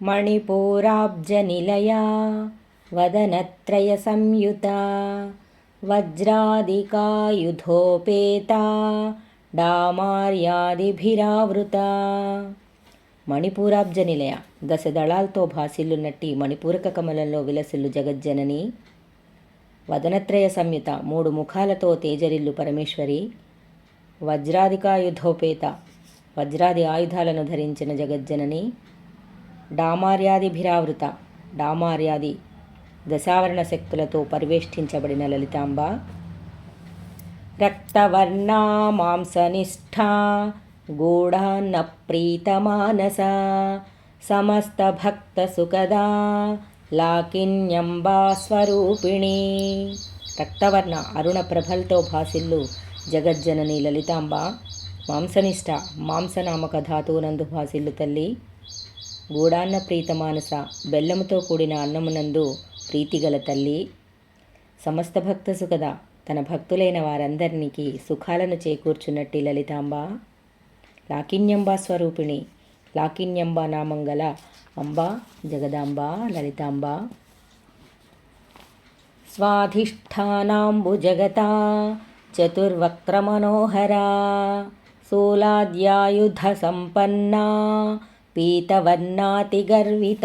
मणिपूराब्जनिलया वदनत्रयसंयुता वज्रादिकायुधोपेता డామార్యాదిభిరావృత మణిపూరాబ్జ నిలయ దశ దళాలతో భాసిల్లునట్టి మణిపూరక కమలంలో విలసిల్లు జగజ్జనని వదనత్రయ సంయుత మూడు ముఖాలతో తేజరిల్లు పరమేశ్వరి వజ్రాదికాయుధోపేత వజ్రాది ఆయుధాలను ధరించిన జగజ్జనని డామార్యాదిభిరావృత డామార్యాది దశావరణ శక్తులతో పరివేష్టించబడిన లలితాంబ. రక్తవర్ణా మాంసనిష్ఠా గూఢాన్న ప్రీతమానస సుఖదా లాకిన్యంబా స్వరూపిణి. రక్తవర్ణ అరుణ ప్రభలతో భాసిల్లు జగజ్జనని లలితాంబ. మాంసనిష్ట మాంసనామక ధాతువునందు భాసిల్లు తల్లి. గూడాన్న ప్రీతమానస బెల్లముతో కూడిన అన్నమునందు ప్రీతిగల తల్లి. సమస్త భక్త సుఖద తన భక్తులైన వారందరికీ సుఖాలను చేకూర్చున్నట్టి లలితాంబ. లాకిన్యంబా స్వరూపిణి లాకిన్యంబా నామం గల అంబ జగదాంబ లలితాంబ. స్వాధిష్టానాంబు జగత చతుర్వక్రమనోహరా శూలాద్యాయుధ సంపన్నా పీతవర్ణాతిగర్విత.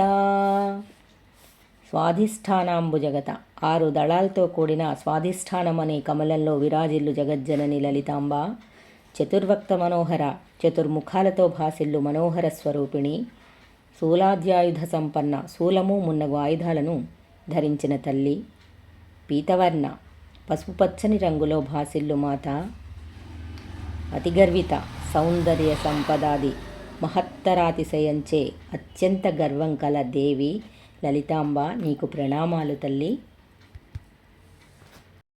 స్వాధిష్టానాంబు జగత ఆరు దళాలతో కూడిన స్వాధిష్టానం అనే కమలంలో విరాజిల్లు జగజ్జనని లలితాంబ. చతుర్వక్త మనోహర చతుర్ముఖాలతో భాసిల్లు మనోహర స్వరూపిణి. శూలాద్యాయుధ సంపన్న శూలము మున్నగు ఆయుధాలను ధరించిన తల్లి. పీతవర్ణ పసుపు పచ్చని రంగులో భాసిల్లు మాత. అతిగర్విత సౌందర్య సంపదాది మహత్తరాతిశయంచే అత్యంత గర్వం కల దేవి లలితాంబ నీకు ప్రణామాలు తల్లి.